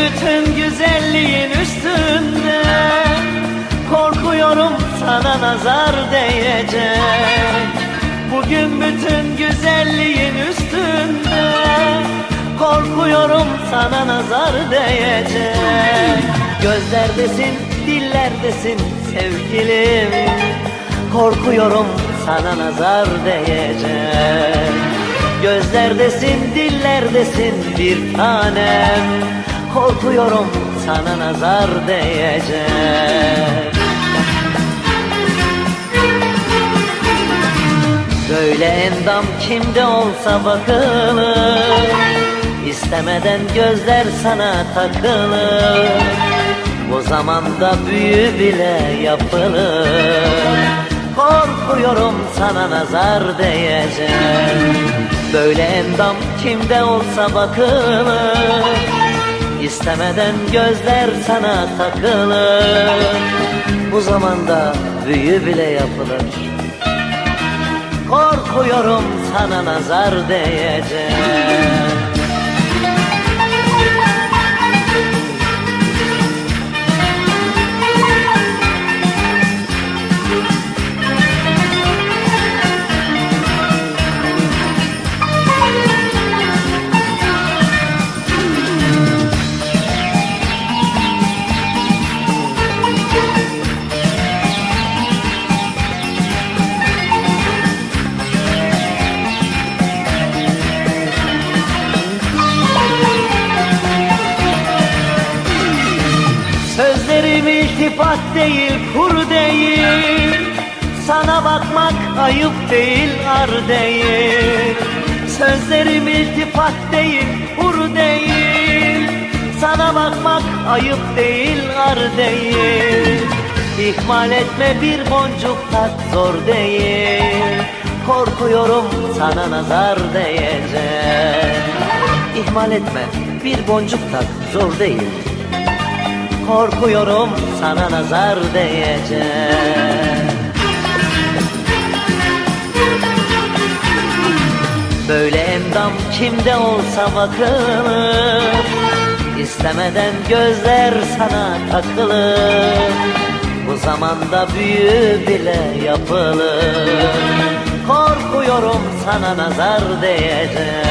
bütün güzelliğin üstünde. Korkuyorum sana nazar değecek. Bugün bütün güzelliğin üstünde. Korkuyorum sana nazar değecek. Gözlerdesin, dillerdesin sevgilim. Korkuyorum sana nazar değecek. Gözlerdesin, dillerdesin bir tanem Korkuyorum sana nazar değecek. Böyle endam kimde olsa bakılır İstemeden gözler sana takılır. Bu zamanda büyü bile yapılır. Korkuyorum sana nazar değecek. Böyle endam kimde olsa bakılır İstemeden gözler sana takılır. Bu zamanda büyü bile yapılır. Korkuyorum sana nazar değecek Sözlerim iltifat değil kur değil. Sana bakmak ayıp değil ar değil. Sözlerim iltifat değil kur değil. Sana bakmak ayıp değil ar değil. İhmal etme bir boncuk tak zor değil. Korkuyorum sana nazar değecek. İhmal etme bir boncuk tak zor değil Korkuyorum sana nazar değecek. Böyle endam kimde olsa bakılır İstemeden gözler sana takılır. Bu zamanda büyü bile yapılır. Korkuyorum sana nazar değecek.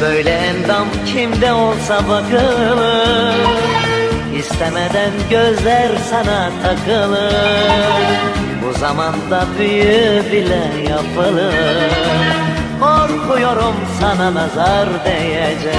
Böyle endam kimde olsa bakılır İstemeden gözler sana takılır. Bu zamanda büyü bile yapılır. Korkuyorum sana nazar değecek